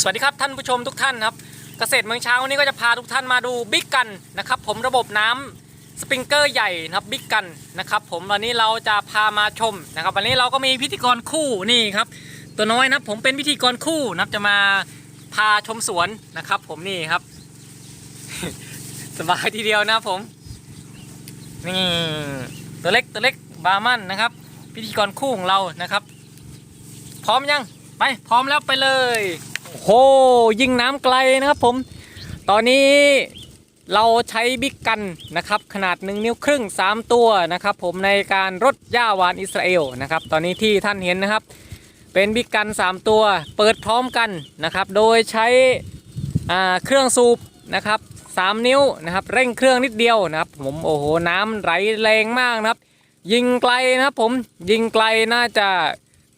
สวัสดีครับท่านผู้ชมทุกท่านครับ เกษตรเมืองช้างวันนี้ก็จะพาทุกท่านมาดูบิ๊กกันนะครับ ผมระบบน้ำสปริงเกอร์ใหญ่นะครับบิ๊กกันนะครับ ผมวันนี้เราจะพามาชมนะครับ วันนี้เราก็มีพิธีกรคู่นี่ครับ ตัวน้อยนะผมเป็นพิธีกรคู่นะครับจะมาพาชมสวนนะครับ ผมนี่ครับ สบายทีเดียวนะผมนี่ตัวเล็กตัวเล็กบาร์มันนะครับ พิธีกรคู่ของเรานะครับ พร้อมยังไปพร้อมแล้วไปเลย โอ้โหยิงน้ำไกลนะครับผม ตอนนี้เราใช้บิ๊กกันนะครับ ขนาด 1 นิ้วครึ่ง 3 ตัวนะครับ ผมในการรดหญ้าหวานอิสราเอลนะครับ ตอนนี้ที่ท่านเห็นนะครับ เป็นบิ๊กกัน 3 ตัว เปิดพร้อมกันนะครับ โดยใช้เครื่องสูบนะครับ3นิ้วนะครับ เร่งเครื่องนิดเดียวนะครับ ผมโอ้โหน้ำไหลแรงมากนะครับ ยิงไกลนะครับผมยิงไกลน่าจะ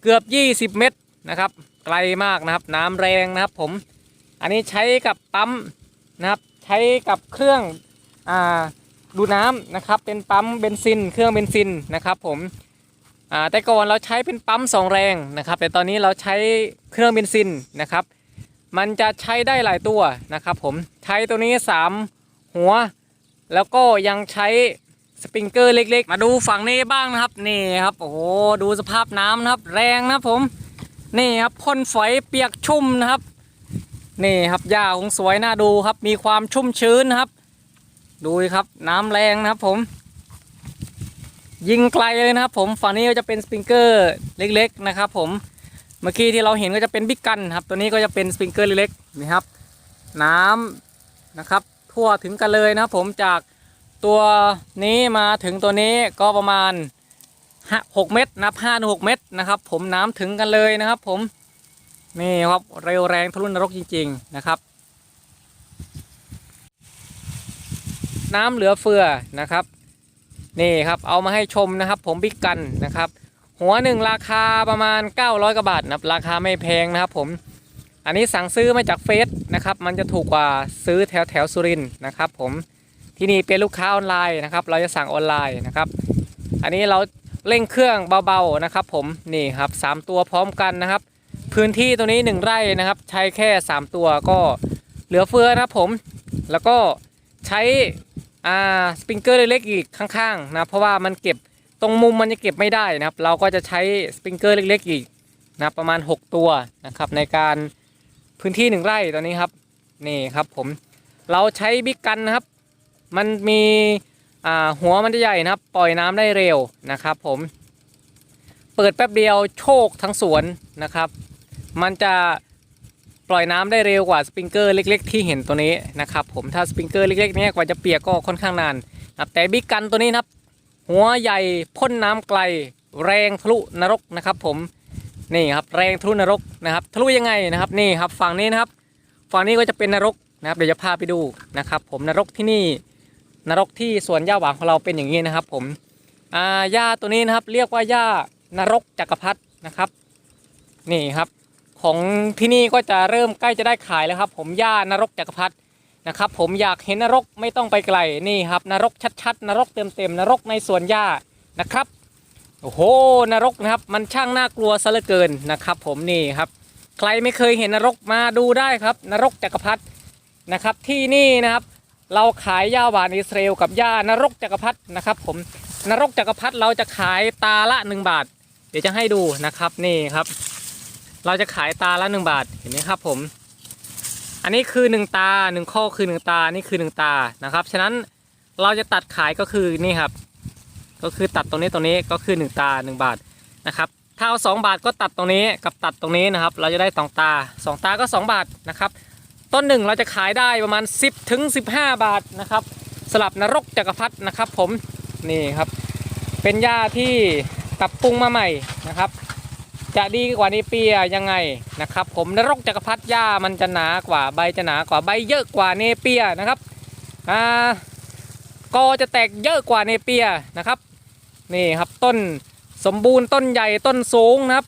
เกือบ 20 เมตรนะครับ ไกลมากนะครับ น้ำแรงนะครับผม อันนี้ใช้กับปั๊มนะครับ ใช้กับเครื่องอ่าดูน้ำนะครับ เป็นปั๊มเบนซิน เครื่องเบนซินนะครับ ผมอ่าแต่ก่อนเราใช้เป็นปั๊มสองแรงนะครับ แต่ตอนนี้เราใช้เครื่องเบนซินนะครับ มันจะใช้ได้หลายตัวนะครับ ผมใช้ตัวนี้ 3 หัว แล้วก็ยังใช้สปริงเกอร์เล็กๆ มาดูฝั่งนี้บ้างนะครับ นี่ครับ โอ้โห ดูสภาพน้ำนะครับ แรงนะครับผม นี่ครับพ่นฝอยเปียกชุ่มนะครับ นี่ครับหญ้าคงสวยน่าดูครับ มีความชุ่มชื้นนะครับ ดูครับน้ำแรงนะครับผม ยิงไกลเลยนะครับ ผมฝั่งนี้ก็จะเป็นสปริงเกอร์เล็ก ๆ นะครับผมเมื่อกี้ที่เราเห็นก็จะเป็นบิ๊กกันครับ ตัวนี้ก็จะเป็นสปริงเกอร์เล็กๆนี่ครับ น้ำนะครับ ทั่วถึงกันเลยนะครับผมจากตัวนี้มาถึงตัวนี้ก็ประมาณ หกเมตรนับห้าหกเมตรนะครับ ผมน้ำถึงกันเลยนะครับ ผมนี่ครับเร็วแรงทะลุนรกจริง ๆนะครับ น้ำเหลือเฟือนะครับนี่ครับเอามาให้ชมนะครับ ผมบิ๊กกันนะครับ หัวหนึ่งราคาประมาณ 900กว่าบาทนะครับราคาไม่แพงนะครับ ผมอันนี้สั่งซื้อมาจากเฟซนะครับ มันจะถูกกว่าซื้อแถวแถวสุรินนะครับ ผมที่นี่เป็นลูกค้าออนไลน์นะครับ เราจะสั่งออนไลน์นะครับ อันนี้เรา เร่งเครื่องเบาๆนะครับ ผมนี่ครับสามตัวพร้อมกันนะครับ พื้นที่ตัวนี้ 1 ไร่นะครับ ใช้แค่ 3 ตัวก็เหลือเฟือนะครับผมแล้วก็ใช้อ่าสปริงเกอร์เล็กๆอีกข้างๆนะเพราะว่ามันเก็บตรงมุมมันจะเก็บไม่ได้นะครับ เราก็จะใช้สปริงเกอร์เล็กๆอีกนะประมาณ 6 ตัวนะครับในการพื้นที่ 1 ไร่ตัวนี้ครับนี่ครับผมเราใช้บิ๊กกันนะครับ มันมี หัวมันจะใหญ่นะครับ ปล่อยน้ำได้เร็วนะครับ ผม เปิดแป๊บเดียวโชคทั้งสวนนะครับ มันจะปล่อยน้ำได้เร็วกว่าสปริงเกอร์เล็ก ๆ ที่เห็นตัวนี้นะครับ ผมถ้าสปริงเกอร์เล็กๆนี้กว่าจะเปียกก็ค่อนข้างนานนะครับแต่บิ๊กกันตัวนี้นะครับ หัวใหญ่พ่นน้ำไกล แรงทะลุนรกนะครับ ผมนี่ครับแรงทะลุนรกนะครับทะลุยังไงนะครับนี่ครับฝั่งนี้นะครับ ฝั่งนี้ก็จะเป็นนรกนะครับ เดี๋ยวจะพาไปดูนะครับ ผมนรกที่นี่ นรกที่สวนหญ้าหวานของเราเป็นอย่างนี้นะครับ ผมอ่าหญ้าตัวนี้นะครับ เรียกว่าหญ้านรกจักรพรรดินะครับ นี่ครับของที่นี่ก็จะเริ่มใกล้จะได้ขายแล้วครับ ผมหญ้านรกจักรพรรดินะครับ ผมอยากเห็นนรกไม่ต้องไปไกลนี่ครับ นรกชัดๆนรกเต็มๆนรกในสวนหญ้านะครับโอ้โหนรกนะครับ มันช่างน่ากลัวซะเหลือเกินนะครับ ผมนี่ครับ ใครไม่เคยเห็นนรกมาดูได้ครับ นรกจักรพรรดินะครับ ที่นี่นะครับ เราขายหญ้าหวานอิสราเอลกับหญ้านรกจักรพรรดินะครับ ผมนรกจักรพรรดิเราจะขายตาละ 1 บาท เดี๋ยวจะให้ดูนะครับนี่ครับ เราจะขายตาละ 1 บาทเห็นไหมครับผม อันนี้คือ 1 ตา 1 ข้อคือ 1 ตานี่คือ 1 ตานะครับ ฉะนั้นเราจะตัดขายก็คือนี่ครับ ก็คือตัดตรงนี้ตรงนี้ก็คือ 1 ตา 1 บาทนะครับถ้าเอา2บาทก็ตัดตรงนี้กับตัดตรงนี้นะครับ เราจะได้สองตา 2 ตาก็ 2 บาทนะครับ ต้นหนึ่งเราจะขายได้ประมาณ 10ถึง15 บาทนะครับ สลับนรกจักรพรรดินะครับผมนี่ครับ เป็นหญ้าที่ปรับปรุงมาใหม่นะครับ จะดีกว่าในเปียยังไงนะครับ ผมนรกจักรพรรดิหญ้ามันจะหนากว่าใบจะหนากว่าใบเยอะกว่าเนเปียนะครับอ่ากอจะแตกเยอะกว่าเนเปียนะครับนี่ครับต้นสมบูรณ์ต้นใหญ่ต้นสูงนะครับ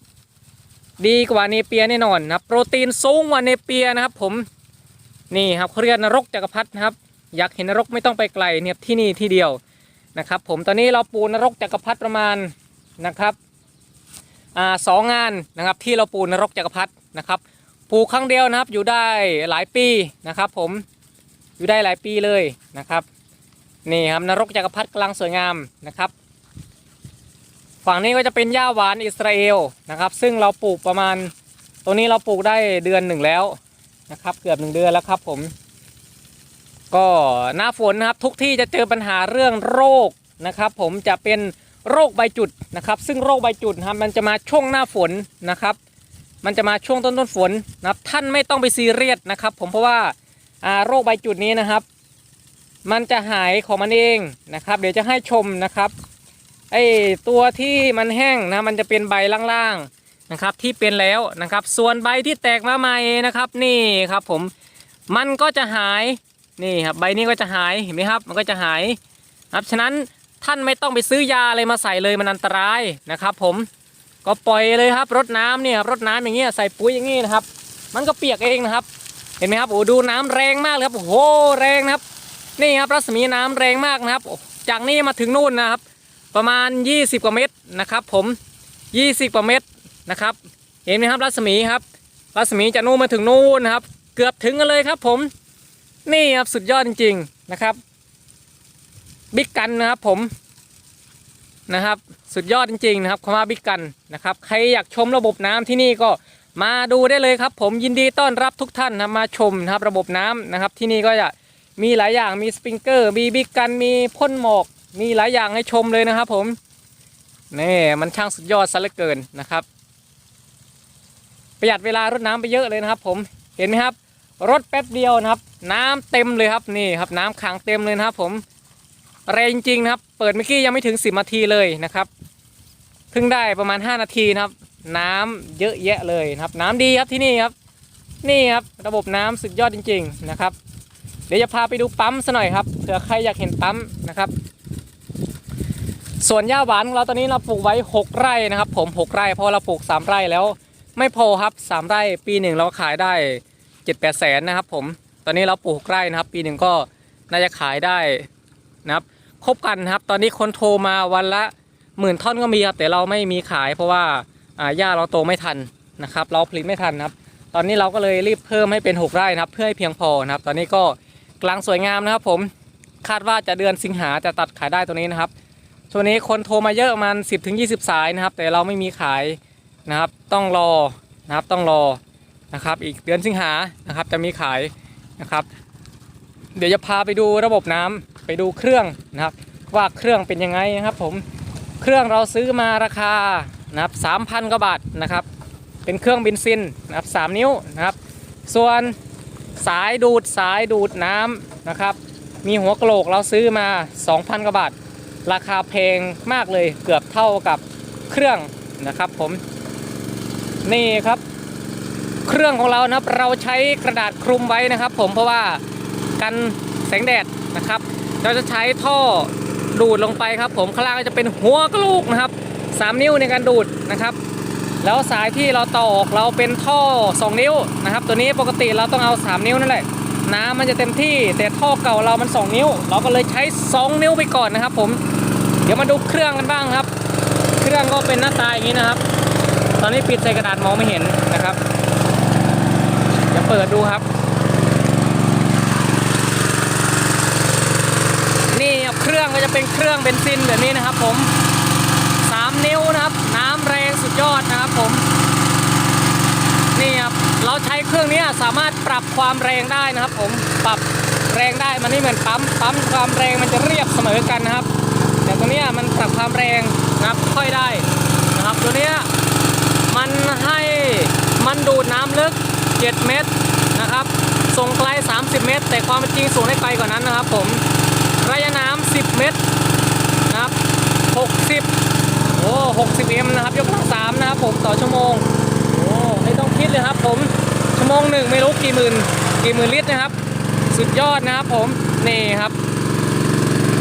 ดีกว่าเนเปียแน่นอนนะครับ โปรตีนสูงกว่าเนเปียนะครับ ผม นี่ครับเขาเรียกนรกจักรพรรดินะครับ อยากเห็นนรกไม่ต้องไปไกลเนี่ยที่นี่ที่เดียวนะครับ ผมตอนนี้เราปูนรกจักรพรรดิประมาณนะครับอ่าสองงานนะครับที่เราปูนรกจักรพรรดินะครับ ปูครั้งเดียวนะครับอยู่ได้หลายปีนะครับ ผมอยู่ได้หลายปีเลยนะครับนี่ครับนรกจักรพรรดิกำลังสวยงามนะครับ ฝั่งนี้ก็จะเป็นหญ้าหวานอิสราเอลนะครับ ซึ่งเราปลูกประมาณตัวนี้เราปลูกได้เดือนหนึ่งแล้ว นะครับ เกือบหนึ่งเดือนแล้วครับผม ก็หน้าฝนนะครับ ทุกที่จะเจอปัญหาเรื่องโรคนะครับ ผมจะเป็นโรคใบจุดนะครับ ซึ่งโรคใบจุดนะครับมันจะมาช่วงหน้าฝนนะครับ มันจะมาช่วงต้นต้นฝนนะครับ ท่านไม่ต้องไปซีเรียสนะครับ ผมเพราะว่าอ่าโรคใบจุดนี้นะครับ มันจะหายของมันเองนะครับ เดี๋ยวจะให้ชมนะครับไอตัวที่มันแห้งนะมันจะเป็นใบล่างๆ นะครับที่เป็นแล้วนะครับ ส่วนใบที่แตกมาใหม่นะครับนี่ครับผมมันก็จะหายนี่ครับใบนี้ก็จะหายเห็นไหมครับมันก็จะหายครับฉะนั้นท่านไม่ต้องไปซื้อยาอะไรมาใส่เลยมันอันตรายนะครับ ผมก็ปล่อยเลยครับรดน้ำเนี่ยรดน้ำอย่างเงี้ยใส่ปุ๋ยอย่างงี้นะครับ มันก็เปียกเองนะครับ เห็นไหมครับโอ้ดูน้ำแรงมากเลยครับโอ้โหแรงนะครับ นี่ครับรัศมีน้ำแรงมากนะครับ จากนี่มาถึงนู่นนะครับ ประมาณ 20 กว่าเมตรนะครับ ผม 20 กว่าเมตร นะครับ เห็นไหมครับรัศมีครับ รัศมีจากนู่นมาถึงนู่นนะครับ เกือบถึงกันเลยครับ ผม นี่ครับสุดยอดจริง ๆนะครับ บิ๊กกันนะครับผมนะครับ สุดยอดจริงๆนะครับคำว่าบิ๊กกันนะครับ ใครอยากชมระบบน้ำที่นี่ก็มาดูได้เลยครับ ผมยินดีต้อนรับทุกท่านนะมาชมนะครับระบบน้ำนะครับ ที่นี่ก็จะมีหลายอย่างมีสปริงเกอร์ มีบิ๊กกันมีพ่นหมอก มีหลายอย่างให้ชมเลยนะครับผมนี่มันช่างสุดยอดซะเหลือเกินนะครับ ประหยัดเวลารดน้ำไปเยอะเลยนะครับ ผมเห็นไหมครับรถแป๊บเดียวนะครับ น้ำเต็มเลยครับนี่ครับน้ำขังเต็มเลยนะครับ ผมแรงจริงนะครับ เปิดเมื่อกี้ยังไม่ถึง 10นาทีเลยนะครับเพิ่งได้ประมาณ 5 นาทีนะครับ น้ำเยอะแยะเลยนะครับ น้ำดีครับที่นี่ครับ นี่ครับระบบน้ำสุดยอดจริง ๆนะครับ เดี๋ยวจะพาไปดูปั๊มซะหน่อยครับเผื่อใครอยากเห็นปั๊มนะครับส่วนหญ้าหวานของเราตอนนี้เราปลูกไว้ 6 ไร่นะครับ ผม 6 ไร่เพราะเราปลูก 3 ไร่แล้ว ไม่พอครับ3ไร่ปีหนึ่งเราขายได้7 8แปดแสนนะครับผมตอนนี้เราปลูกไร่นะครับ ปีหนึ่งก็น่าจะขายได้นะครับครบกันครับ ตอนนี้คนโทรมาวันละหมื่นท่อนก็มีครับแต่เราไม่มีขายเพราะว่าอ่าหญ้าเราโตไม่ทันนะครับ เราผลิตไม่ทันครับ ตอนนี้เราก็เลยรีบเพิ่มให้เป็น 6 ไร่นะครับ เพื่อให้เพียงพอนะครับ ตอนนี้ก็กลังสวยงามนะครับ ผมคาดว่าจะเดือนสิงหาจะตัดขายได้ตัวนี้นะครับช่วงนี้คนโทรมาเยอะประมาณ10ถึง20 สายนะครับ แต่เราไม่มีขาย นะครับต้องรอนะครับต้องรอนะครับอีกเดือนสิงหานะครับจะมีขายนะครับ เดี๋ยวจะพาไปดูระบบน้ำไปดูเครื่องนะครับว่าเครื่องเป็นยังไงนะครับผมเครื่องเราซื้อมาราคานะครับ3,000กว่าบาทนะครับ เป็นเครื่องเบนซินนะครับ3นิ้วนะครับ ส่วนสายดูดสายดูดน้ำนะครับ มีหัวกะโหลกเราซื้อมา 2,000กว่าบาท ราคาแพงมากเลยเกือบเท่ากับเครื่องนะครับผม นี่ครับ เครื่องของเรานะครับ เราใช้กระดาษคลุมไว้นะครับ ผมเพราะว่ากันแสงแดดนะครับ เราจะใช้ท่อดูดลงไปครับ ผมข้างล่างก็จะเป็นหัวกะโหลกนะครับ 3 นิ้วในการดูดนะครับ แล้วสายที่เราต่อออกเราเป็นท่อ 2 นิ้วนะครับ ตัวนี้ปกติเราต้องเอา 3 นิ้วนั่นแหละน้ำมันจะเต็มที่แต่ท่อเก่าเรามัน 2 นิ้ว เราก็เลยใช้ 2 นิ้วไปก่อนนะครับ ผม เดี๋ยวมาดูเครื่องกันบ้างครับ เครื่องก็เป็นหน้าตาอย่างนี้นะครับ ตอนนี้ปิดใส่กระดาษมองไม่เห็นนะครับ จะเปิดดูครับ นี่เครื่องก็จะเป็นเครื่องเบนซินแบบนี้นะครับ ผม3นิ้วนะครับ น้ำแรงสุดยอดนะครับผมนี่ครับเราใช้เครื่องนี้สามารถปรับความแรงได้นะครับ ผมปรับแรงได้มันไม่เหมือนปั๊มปั๊มความแรงมันจะเรียบเสมอกันนะครับ แต่ตัวนี้มันปรับความแรงนะครับค่อยได้นะครับ ตัวนี้ มันให้มันดูดน้ำลึก 7 เมตรนะครับ ส่งไกล 30 เมตร แต่ความจริงสูงได้ไกลกว่านั้นนะครับผม ระยะน้ำ10 เมตรนะครับ60โอ้60เอ็มนะครับ ยกกำลังสามนะครับผมต่อชั่วโมง โอ้ไม่ต้องคิดเลยครับผม ชั่วโมงหนึ่งไม่รู้กี่หมื่นกี่หมื่นลิตรนะครับ สุดยอดนะครับผม นี่ครับ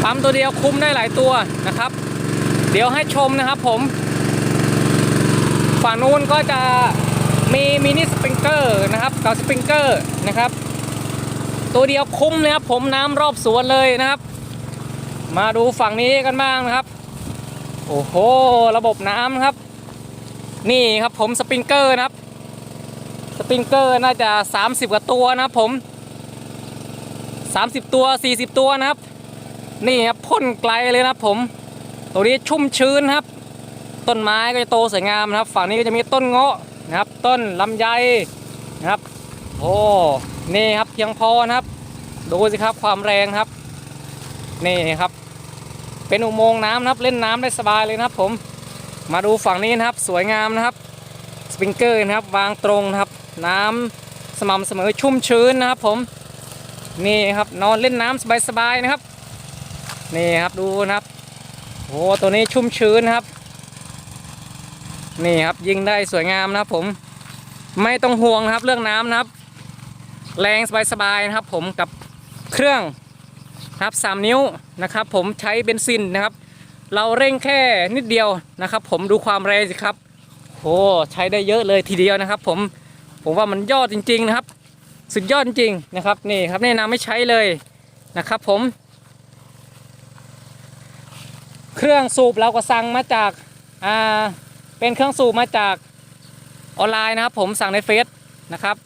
ปั๊มตัวเดียวคุ้มได้หลายตัวนะครับ เดี๋ยวให้ชมนะครับผม ฝั่งนู้นก็จะมีมินิสปริงเกอร์นะครับกับสปริงเกอร์นะครับ ตัวเดียวคุ้มนะครับผมน้ำรอบสวนเลยนะครับ มาดูฝั่งนี้กันบ้างนะครับ โอ้โห ระบบน้ำนครับ นี่ครับผมสปริงเกอร์นะครับ สปริงเกอร์น่าจะ 30 กว่าตัวนะครับผม 30 ตัว 40 ตัวนะครับ นี่ครับพ่นไกลเลยนะครับผม ตัวนี้ชุ่มชื้นครับ ต้นไม้ก็จะโตสวยงามนะครับ ฝั่งนี้ก็จะมีต้นเงาะนะครับ ต้นลำไยนะครับ โอ้นี่ครับเพียงพอนะครับ ดูสิครับความแรงครับ นี่ครับ เป็นอุโมงค์น้ำนะครับ เล่นน้ำได้สบายเลยนะครับ ผมมาดูฝั่งนี้นะครับ สวยงามนะครับสปริงเกอร์นะครับ วางตรงนะครับ น้ำสม่ำเสมอชุ่มชื้นนะครับ ผมนี่ครับนอนเล่นน้ำสบายๆนะครับนี่ครับดูนะครับโอ้ตัวนี้ชุ่มชื้นนะครับ นี่ครับยิงได้สวยงามนะครับผมไม่ต้องห่วงนะครับเรื่องน้ำนะครับ แรงสบายๆนะครับ ผมกับเครื่องครับสามนิ้วนะครับ ผมใช้เบนซินนะครับ เราเร่งแค่นิดเดียวนะครับ ผมดูความแรงสิครับโอ้ใช้ได้เยอะเลยทีเดียวนะครับ ผมผมว่ามันยอดจริง ๆนะครับ สุดยอดจริงนะครับนี่ครับแนะนำไม่ใช้เลยนะครับ ผม เครื่องสูบเราก็สั่งมาจากอ่า เป็นเครื่องสูบมาจากออนไลน์นะครับ ผมสั่งในเฟซนะครับ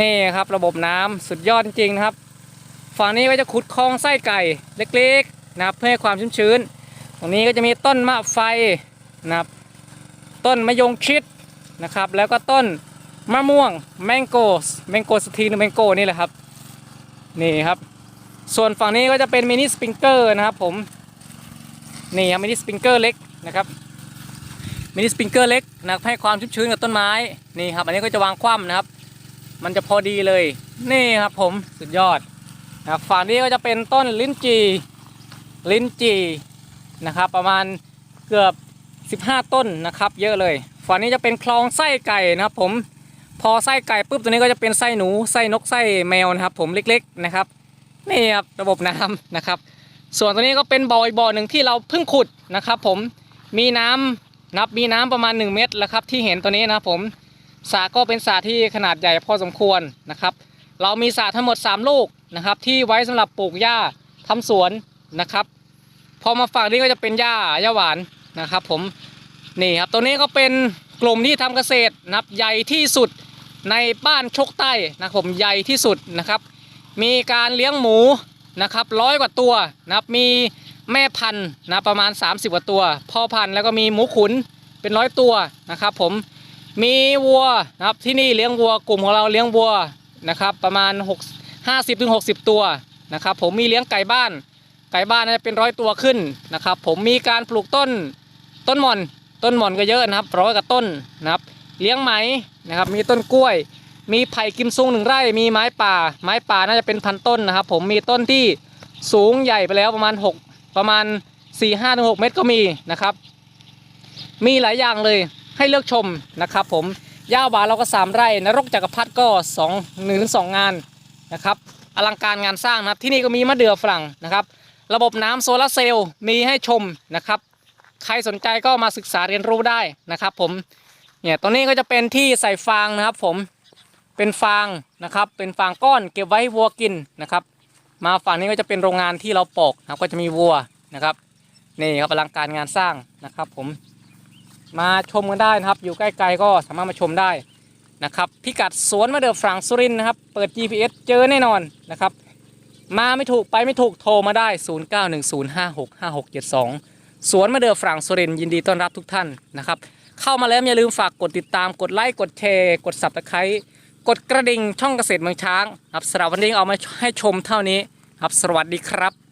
นี่ครับระบบน้ำสุดยอดจริงๆนะครับ ฝั่งนี้ก็จะขุดคลองไส้ไก่เล็กๆนะครับเพื่อให้ความชุ่มชื้น ตรงนี้ก็จะมีต้นมะไฟนะครับ ต้นมะยงชิดนะครับ แล้วก็ต้นมะม่วงแมงโกสแมงโกสทีนแมงโกนี่แหละครับนี่ครับ ส่วนฝั่งนี้ก็จะเป็นมินิสปริงเกอร์นะครับผม นี่ครับมินิสปริงเกอร์เล็กนะครับ มินิสปริงเกอร์เล็กนะครับให้ความชุ่มชื้นกับต้นไม้นี่ครับ อันนี้ก็จะวางคว่ำนะครับ มันจะพอดีเลยนี่ครับผมสุดยอดนะครับฝั่งนี้ก็จะเป็นต้นลิ้นจีลิ้นจีนะครับ ประมาณเกือบ 15 ต้นนะครับ เยอะเลยฝั่งนี้จะเป็นคลองไส้ไก่นะครับ ผมพอไส้ไก่ปุ๊บตัวนี้ก็จะเป็นไส้หนูไส้นกไส้แมวนะครับ ผมเล็กๆนะครับนี่ครับระบบน้ำนะครับ ส่วนตัวนี้ก็เป็นบ่ออีกบ่อหนึ่งที่เราเพิ่งขุดนะครับ ผมมีน้ำ นับมีน้ำประมาณ 1 เมตรแล้วครับที่เห็นตัวนี้นะผมสระก็เป็นสระที่ขนาดใหญ่พอสมควรนะครับ เรามีสระทั้งหมด 3 ลูกนะครับ ที่ไว้สำหรับปลูกหญ้าทำสวนนะครับ พอมาฝั่งนี้ก็จะเป็นหญ้าหญ้าหวานนะครับ ผมนี่ครับตัวนี้ก็เป็นกลุ่มที่ทำเกษตรนับใหญ่ที่สุดในบ้านชกใต้นะผมใหญ่ที่สุดนะครับ มีการเลี้ยงหมูนะครับร้อยกว่าตัวนะครับมี แม่พันธุ์นะประมาณ 30กว่าตัวพ่อพันธุ์แล้วก็มีหมูขุนเป็นร้อยตัวนะครับ ผมมีวัวนะครับที่นี่เลี้ยงวัวกลุ่มของเราเลี้ยงวัวนะครับ ประมาณ6 50ถึง60 ตัวนะครับ ผมมีเลี้ยงไก่บ้าน ไก่บ้านน่าจะเป็นร้อยตัวขึ้นนะครับ ผมมีการปลูกต้นต้นหม่อนต้นหม่อนก็เยอะนะครับร้อยกว่าต้นนะครับ เลี้ยงไหมนะครับ มีต้นกล้วย มีไผ่กิมซุงหนึ่งไร่ มีไม้ป่า ไม้ป่าน่าจะเป็นพันต้นนะครับ ผมมีต้นที่สูงใหญ่ไปแล้วประมาณ 6 ประมาณ 4 5ถึง6เมตรก็มีนะครับ มีหลายอย่างเลยให้เลือกชมนะครับ ผมย่าหวานเราก็ 3 ไร่นรกจักรพรรดิก็2 1ถึง2งานนะครับอลังการงานสร้างนะครับที่นี่ก็มีมะเดื่อฝรั่งนะครับ ระบบน้ำโซลาร์เซลล์มีให้ชมนะครับ ใครสนใจก็มาศึกษาเรียนรู้ได้นะครับ ผมเนี่ยตรงนี้ก็จะเป็นที่ใส่ฟางนะครับ ผมเป็นฟางนะครับ เป็นฟางก้อนเก็บไว้ให้วัวกินนะครับ มาฝั่งนี้ก็จะเป็นโรงงานที่เราปอกนะครับก็จะมีวัวนะครับนี่ครับอลังการงานสร้างนะครับ ผม มาชมกันได้นะครับ อยู่ใกล้ๆก็สามารถมาชมได้นะครับพิกัดสวนมะเดื่อฝรั่งสุรินนะครับ เปิด GPS เจอแน่นอนนะครับ มาไม่ถูกไปไม่ถูกโทรมาได้ 0910565672 สวนมะเดื่อฝรั่งสุรินยินดีต้อนรับทุกท่านนะครับ เข้ามาแล้วอย่าลืมฝากกดติดตามกดไลค์กดแชร์กด subscribe กดกระดิ่งช่องเกษตรเมืองช้างครับสำหรับวันนี้เอามาให้ชมเท่านี้ครับสวัสดีครับ